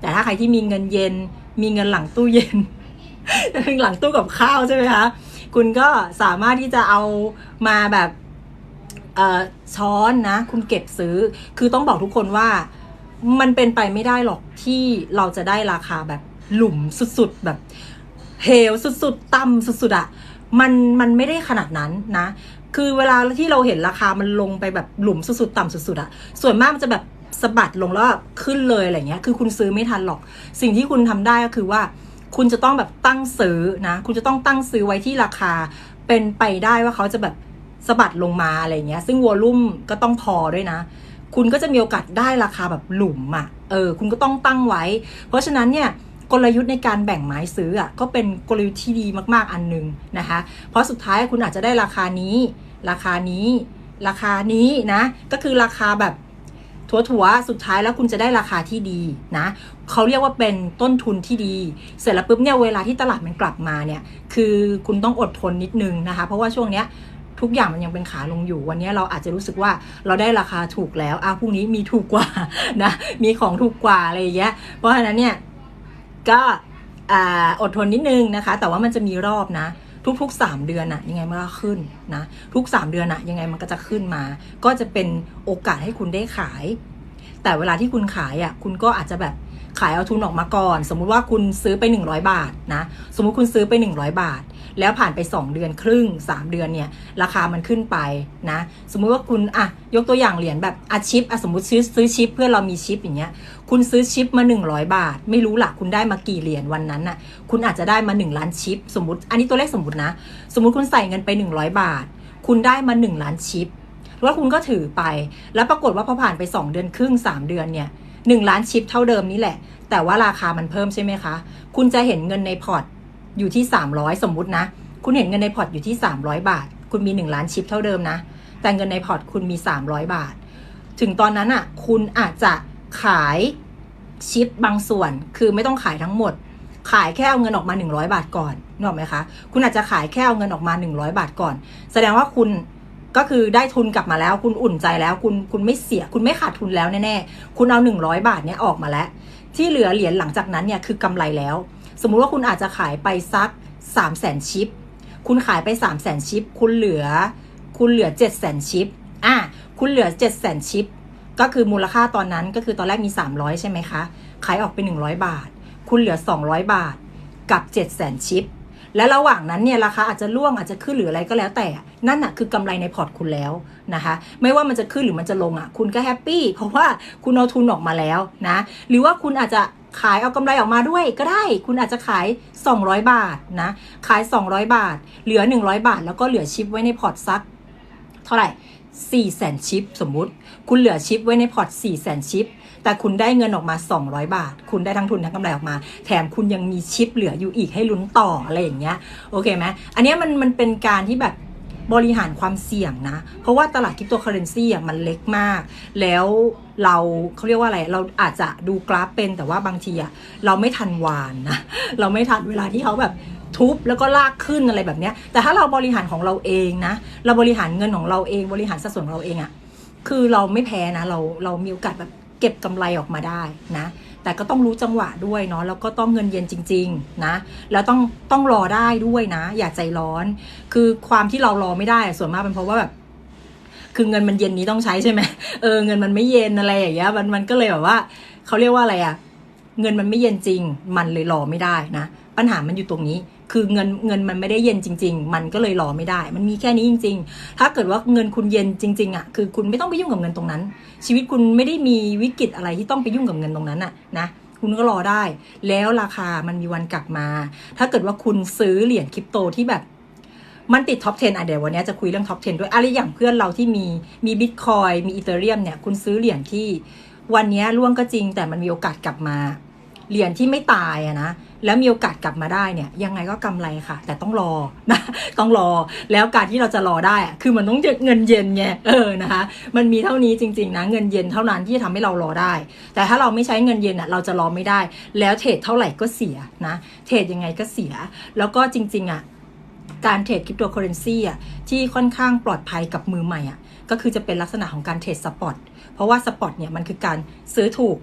แต่ถ้าใครที่มีเงินเย็น มีเงินหลังตู้เย็น หลังตู้กับข้าวใช่ไหมคะ คุณก็สามารถที่จะเอามาแบบช้อนนะ คุณเก็บซื้อ คือต้องบอกทุกคนว่ามันเป็นไปไม่ได้หรอกที่เราจะได้ราคาแบบหลุมสุดๆแบบเหวสุดๆ ต่ำสุดๆอะมันมันไม่ได้ขนาดนั้นนะ คือเวลาที่เราเห็นราคามันลงไปแบบหลุมสุดๆ ต่ำสุดๆอะส่วนมากมันจะแบบ สะบัดลงแล้วขึ้นเลยอะไรเงี้ย คือคุณซื้อไม่ทันหรอก สิ่งที่คุณทำได้ก็คือว่า คุณจะต้องแบบตั้งซื้อนะ คุณจะต้องตั้งซื้อไว้ที่ราคา เป็นไปได้ว่าเขาจะแบบสะบัดลงมาอะไรเงี้ย ซึ่งวอลลุ่มก็ต้องพอด้วยนะ คุณก็จะมีโอกาสได้ราคาแบบหลุมอะ่ะ เออ คุณก็ต้องตั้งไว้ เพราะฉะนั้นเนี่ยกลยุทธ์ในการแบ่งไม้ซื้ออะก็เป็นกลยุทธ์ที่ดีมาก ๆ อันหนึงนะคะ เพราะสุดท้ายคุณอาจจะได้ราคานี้ ราคานี้ ราคานี้นะ ก็คือราคาแบบ ถัวๆสุดท้ายแล้วคุณจะได้ราคาที่ดีนะเขาเรียกว่าเป็นต้นทุนที่ดี เสร็จแล้วปุ๊บเนี่ยเวลาที่ตลาดมันกลับมาเนี่ย คือคุณต้องอดทนนิดนึงนะคะ เพราะว่าช่วงเนี้ยทุกอย่างมันยังเป็นขาลงอยู่ วันนี้เราอาจจะรู้สึกว่าเราได้ราคาถูกแล้วอ้าวพรุ่งนี้มีถูกกว่านะมีของถูกกว่าอะไรอย่างเงี้ยเพราะฉะนั้นเนี่ยก็อดทนนิดนึงนะคะ แต่ว่ามันจะมีรอบนะ ทุกๆ 3 เดือนน่ะยังไงมันก็ขึ้นนะทุก 3 เดือนน่ะยังไงมันก็จะขึ้นมา ก็จะเป็นโอกาสให้คุณได้ขาย แต่เวลาที่คุณขายอะคุณก็อาจจะแบบขายเอาทุนออกมาก่อน สมมุติว่าคุณซื้อไป 100 บาทนะสมมุติคุณซื้อไป 100 บาท แล้วผ่านไป 2 เดือนครึ่ง 3 เดือนเนี่ยราคามันขึ้นไปนะสมมุติว่าคุณอะยกตัวอย่างเหรียญแบบอาชิปอะสมมติซื้อซื้อชิปเพื่อเรามีชิปอย่างเงี้ยคุณซื้อชิปมา 100 บาท ไม่รู้หละคุณได้มากี่เหรียญวันนั้นน่ะคุณอาจจะได้มา 1 ล้านชิป สมมติอันนี้ตัวเลขสมมตินะ สมมติคุณใส่เงินไป 100 บาท คุณได้มา 1 ล้านชิปแล้วคุณก็ถือไป แล้วปรากฏว่าพอผ่านไป 2 เดือนครึ่ง 3 เดือนเนี่ยหล้านชิปเท่าเดิมนี่แหละ แต่ว่าราคามันเพิ่มใช่ไหมคะ คุณจะเห็นเงินในพอร์ต อยู่ที่ 300 สมมุตินะ คุณเห็นเงินในพอร์ตอยู่ที่ 300 บาท คุณมี 1 ล้านชิปเท่าเดิมนะ แต่เงินในพอร์ตคุณมี 300 บาท ถึงตอนนั้นอะ คุณอาจจะขายชิปบางส่วน คือไม่ต้องขายทั้งหมด ขายแค่เอาเงินออกมา 100 บาทก่อนนึกออกไหมคะ คุณอาจจะขายแค่เอาเงินออกมา 100 บาทก่อน แสดงว่าคุณก็คือได้ทุนกลับมาแล้วคุณอุ่นใจแล้วคุณคุณไม่เสีย คุณไม่ขาดทุนแล้วแน่ๆ คุณเอา 100 บาทเนี้ยออกมาแล้ว ที่เหลือเหรียญหลังจากนั้นเนี่ยคือกำไรแล้ว สมมุติว่าคุณอาจจะขายไปสัก 3 0 0แสนชิป คุณขายไป 3 0 0แสนชิป คุณเหลือ คุณเหลือ 7 0 0แสนชิป อะ คุณเหลือ 7 0 0แสนชิป ก็คือมูลค่าตอนนั้นก็คือตอนแรกมี 300 ใช่ไหมคะ ขายออกไป 100 บาท คุณเหลือ 200 บาท กับ 7 0 0แสนชิป และระหว่างนั้นเนี่ยราคาอาจจะร่วงอาจจะขึ้นหรืออะไรก็แล้วแต่ นั่นน่ะคือกำไรในพอร์ตคุณแล้วนะคะ ไม่ว่ามันจะขึ้นหรือมันจะลงอะ คุณก็แฮปปี้เพราะว่าคุณเอาทุนออกมาแล้วนะ หรือว่าคุณอาจจะ ขายเอากำไรออกมาด้วยก็ได้ คุณอาจจะขาย 200 บาทนะ ขาย 200 บาท เหลือ 100 บาท แล้วก็เหลือชิปไว้ในพอร์ตซัก เท่าไหร่4แสนชิป สมมุติ คุณเหลือชิปไว้ในพอร์ต4แสนชิป แต่คุณได้เงินออกมา 200 บาท คุณได้ทั้งทุนทั้งกำไรออกมา แถมคุณยังมีชิปเหลืออยู่อีกให้ลุ้นต่ออะไรอย่างเงี้ย โอเคไหมอันเนี้ยมันมันเป็นการที่แบบ บริหารความเสี่ยงนะ เพราะว่าตลาดคริปโตเคอเรนซีอะมันเล็กมาก แล้วเราเขาเรียกว่าอะไร เราอาจจะดูกราฟเป็นแต่ว่าบางทีอะเราไม่ทันวานนะ เราไม่ทันเวลาที่เขาแบบทุบแล้วก็ลากขึ้นอะไรแบบเนี้ย แต่ถ้าเราบริหารของเราเองนะ เราบริหารเงินของเราเอง บริหารสัดส่วนของเราเองอะ คือเราไม่แพ้นะ เราเรามีโอกาสแบบเก็บกำไรออกมาได้นะ แต่ก็ต้องรู้จังหวะด้วยเนาะแล้วก็ต้องเงินเย็นจริง ๆ นะ แล้วต้องต้องรอได้ด้วยนะ อย่าใจร้อน คือความที่เรารอไม่ได้ส่วนมากเป็นเพราะว่าแบบคือเงินมันเย็นนี้ต้องใช้ใช่ไหมเออเงินมันไม่เย็นอะไรอย่างเงี้ยมันมันก็เลยแบบว่าเขาเรียกว่าอะไรอะเงินมันไม่เย็นจริง มันเลยรอไม่ได้นะ ปัญหามันอยู่ตรงนี้ คือเงินเงินมันไม่ได้เย็นจริง ๆ มันก็เลยรอไม่ได้ มันมีแค่นี้จริง ๆ ถ้าเกิดว่าเงินคุณเย็นจริงๆอะคือคุณไม่ต้องไปยุ่งกับเงินตรงนั้น ชีวิตคุณไม่ได้มีวิกฤตอะไรที่ต้องไปยุ่งกับเงินตรงนั้นอะนะคุณก็รอได้ แล้วราคามันมีวันกลับมา ถ้าเกิดว่าคุณซื้อเหรียญคริปโตที่แบบมันติดท็อป 10 อะเดี๋ยววันนี้จะคุยเรื่องท็อป 10 ด้วยอะไรอย่างเพื่อนเราที่มีมีบิตคอยมีอีเธอเรียมเนี่ยคุณซื้อเหรียญที่วันนี้ร่วงก็จริงแต่มันมีโอกาสกลับมา เหรียญที่ไม่ตายอะนะแล้วมีโอกาสกลับมาได้เนี่ยยังไงก็กำไรค่ะ แต่ต้องรอนะต้องรอแล้วการที่เราจะรอได้อะคือมันต้องเงินเย็นไงเออนะคะ มันมีเท่านี้จริงๆนะเงินเย็นเท่านั้นที่จะทำให้เรารอได้ แต่ถ้าเราไม่ใช้เงินเย็นอะเราจะรอไม่ได้ แล้วเทรดเท่าไหร่ก็เสียนะเทรดยังไงก็เสีย แล้วก็จริงๆอะการเทรดคริปโตเคอเรนซีอะที่ค่อนข้างปลอดภัยกับมือใหม่อะก็คือจะเป็นลักษณะของการเทรดสปอตเพราะว่าสปอตเนี่ยมันคือการซื้อถูก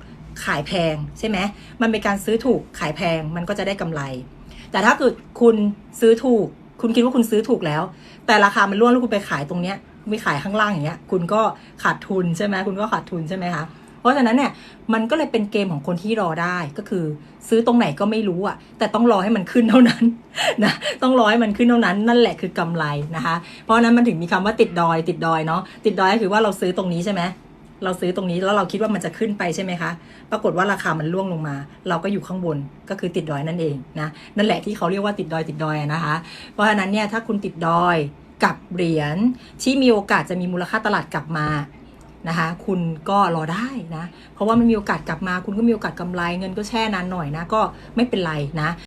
ขายแพงใช่ไหมมันเป็นการซื้อถูกขายแพงมันก็จะได้กำไร แต่ถ้าเกิดคุณซื้อถูก คุณคิดว่าคุณซื้อถูกแล้ว แต่ราคามันร่วงแล้วคุณไปขายตรงเนี้ยไปขายข้างล่างอย่างเงี้ย คุณก็ขาดทุนใช่ไหมคุณก็ขาดทุนใช่ไหมคะเพราะฉะนั้นเนี่ยมันก็เลยเป็นเกมของคนที่รอได้ก็คือ ซื้อตรงไหนก็ไม่รู้อะแต่ต้องรอให้มันขึ้นเท่านั้นนะต้องรอให้มันขึ้นเท่านั้นนั่นแหละคือกำไรนะคะ เพราะฉะนั้นมันถึงมีคำว่าติดดอย ติดดอยเนาะติดดอยก็คือว่าเราซื้อตรงนี้ใช่ไหม เราซื้อตรงนี้แล้วเราคิดว่ามันจะขึ้นไปใช่ไหมคะ ปรากฏว่าราคามันร่วงลงมา เราก็อยู่ข้างบนก็คือติดดอยนั่นเองนะนั่นแหละที่เขาเรียกว่าติดดอยติดดอยนะคะ เพราะฉะนั้นเนี่ยถ้าคุณติดดอยกับเหรียญที่มีโอกาสจะมีมูลค่าตลาดกลับมานะคะคุณก็รอได้นะ เพราะว่ามันมีโอกาสกลับมา คุณก็มีโอกาสกำไรเงินก็แช่นานหน่อยนะก็ไม่เป็นไรนะ